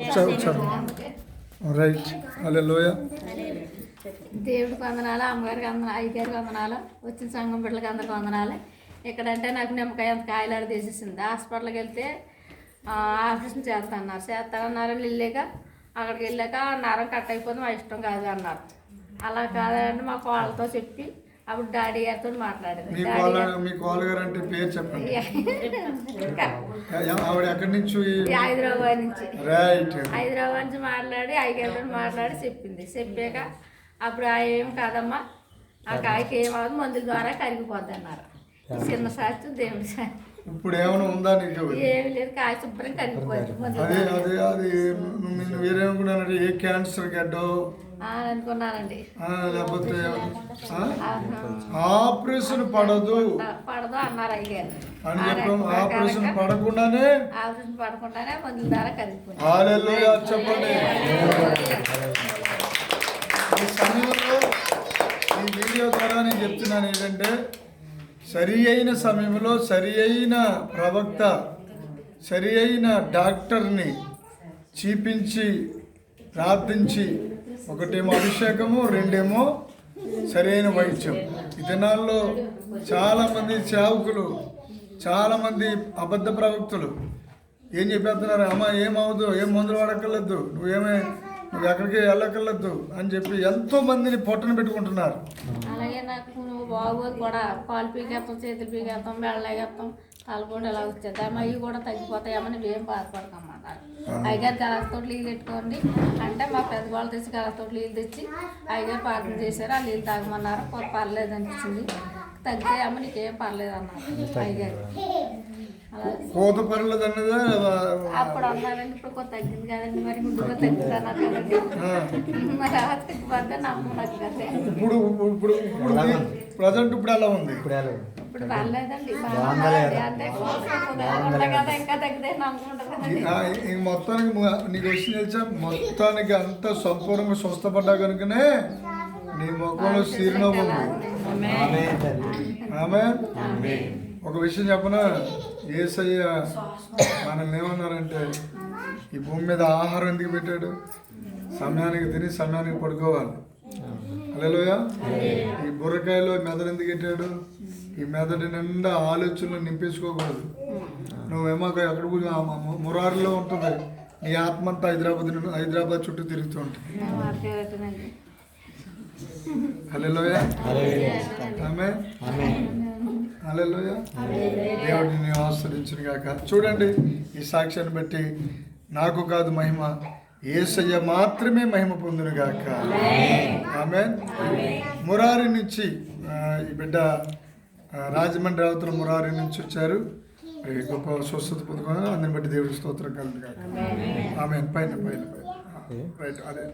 వచ్చారు వచ్చారు రైట్ అలే లోయ దేవుడికి వందనాలు అమ్మగారికి వందనాలు అయ్యగారికి వందనాలు వచ్చిన సంఘం బిడ్డలకి అందరికి వందనాలు. ఇక్కడంటే నాకు నిమ్మకాయ అంత కాయలాడ తీసేసింది. హాస్పిటల్కి వెళ్తే ఆపరేషన్ చేస్తాన్నారు చేస్తానన్నారు వెళ్ళాక అక్కడికి వెళ్ళాక నరం కట్ అయిపోతే మా ఇష్టం కాదు అన్నారు. అలా కాదంటే మా కోళ్ళతో చెప్పి అప్పుడు డాడీ గారితో మాట్లాడింది. మీ డాడీ కోళ్ళ గారు మీ కోళ్ళ గారు అంటే పేరు చెప్పండి. ఆవిడ ఎక్కడి నుంచి హైదరాబాద్ నుంచి. రైట్ హైదరాబాద్ నుంచి మాట్లాడి అయ్యగారితో మాట్లాడి చెప్పింది. చెప్పాక అప్పుడు ఆ ఏం కాదమ్మా ఆ కాయకి ఏమవుతుంది మందుల ద్వారా కరిగిపోద్ది అన్నారు. చిన్న సాక్షి దేవుడి సాక్షి ఇప్పుడు ఏమైనా ఉందా నీకు? ఏమి లేదు కాయ శుభ్రం కరిగిపోద్ది మందుల అదే. అదే అది వేరేమనుకున్నానంటే ఏ క్యాన్సర్ గడ్డో అనుకున్నానండి. లేకపోతే. ఆపరేషన్ పడదు. పడదు అన్నారు అని ఆ చెప్పాం రకంగా ఆపరేషన్ పడకుండానే ఆపరేషన్ పడకుండానే మందుల ద్వారా చెప్పండి. ఈ సమయంలో ఈ వీడియో ద్వారా నేను చెప్తున్నాను ఏంటంటే సరి అయిన సమయంలో సరి అయిన ప్రవక్త సరి అయిన డాక్టర్ని చూపించి ప్రార్థించి ఒకటేమో అభిషేకము రెండేమో సరైన వైద్యం. ఈ దినాల్లో చాలామంది సేవకులు చాలామంది అబద్ధ ప్రవక్తులు ఏం చెప్పేస్తున్నారు? అమ్మ ఏమవుదు ఏం మందులు వాడక్కర్లేదు నువ్వేమే నువ్వు ఎక్కడికి వెళ్ళక్కర్లేదు అని చెప్పి ఎంతో మందిని పొట్టన పెట్టుకుంటున్నారు. అలాగే నాకు నువ్వు బాగోదు కూడా. కాలు పీకేస్తాం చేతులు పీకేస్తాం బెళ్ళగేస్తాం తలపోటు ఇలా వచ్చేది అమ్మ ఇవి కూడా తగ్గిపోతాయమ్మని నువ్వేం బాధపడకమ్మన్నారు అయ్యగారు గలాస్తోటి నీళ్ళు పెట్టుకోండి. అంటే మా పెద్దవాళ్ళు తెచ్చి గలాస్తోటి నీళ్ళు తెచ్చి అయ్యగారు ప్రార్థన చేశారు. ఆ నీళ్ళు తాగమన్నారు. "పో, పర్లేదు అనిపించింది. తగ్గితే అమ్మ నీకేం పర్లేదు అన్నారు కోత పర్లేదు అన్నదా? అప్పుడు అన్నారండి ఇప్పుడు కొంత తగ్గింది కదండి మరి ముందుగా తగ్గింది అన్నారు కదండి. మరి నమ్మకం కదే. ఇప్పుడు ఇప్పుడు ఇప్పుడు ప్రజెంట్ ఇప్పుడు ఎలా ఉంది? ఇప్పుడు ఇంకా తగ్గితే ఆ, ఈ మొత్తానికి నీకు వచ్చింది తెలుసా? మొత్తానికి అంత సంపూర్ణంగా స్వస్థపడ్డా కనుకనే నీ ముఖంలో చిరునవ్వు ఉంది. ఆమె? ఒక విషయం చెప్పనా? ఏసయ్య మనల్ని ఏమన్నారంటే ఈ భూమి మీద ఆహారం ఎందుకు పెట్టాడు? సమయానికి తిని సమయానికి పడుకోవాలి. అలెలోయ ఈ బుర్రకాయలో మెదడు ఎందుకు పెట్టాడు? ఈ మెదడు నిండా ఆలోచనలు నింపేసుకోకూడదు. నువ్వేమో ఎక్కడ కూర్చో- మురారిలో ఉంటుంది. నీ ఆత్మ అంతా హైదరాబాద్ హైదరాబాద్ చుట్టూ తిరుగుతూ ఉంటుంది. హలోయ ఆమె హలోయ దేవుడిని ఆశ్రయించిన కాక చూడండి ఈ సాక్ష్యాన్ని బట్టి నాకు కాదు మహిమ ఏసయ్య మాత్రమే మహిమ పొందును గాక. ఆమె మురారి నుంచి ఈ బిడ్డ రాజమండ్రి అవతల మురారి నుంచి వచ్చారు. గొప్ప స్వస్థత పొందుకున్నారు. అందరిని బట్టి దేవుడి స్తోత్రం కలుగు ఆమె పైన పైన పైన. రైట్ అదే.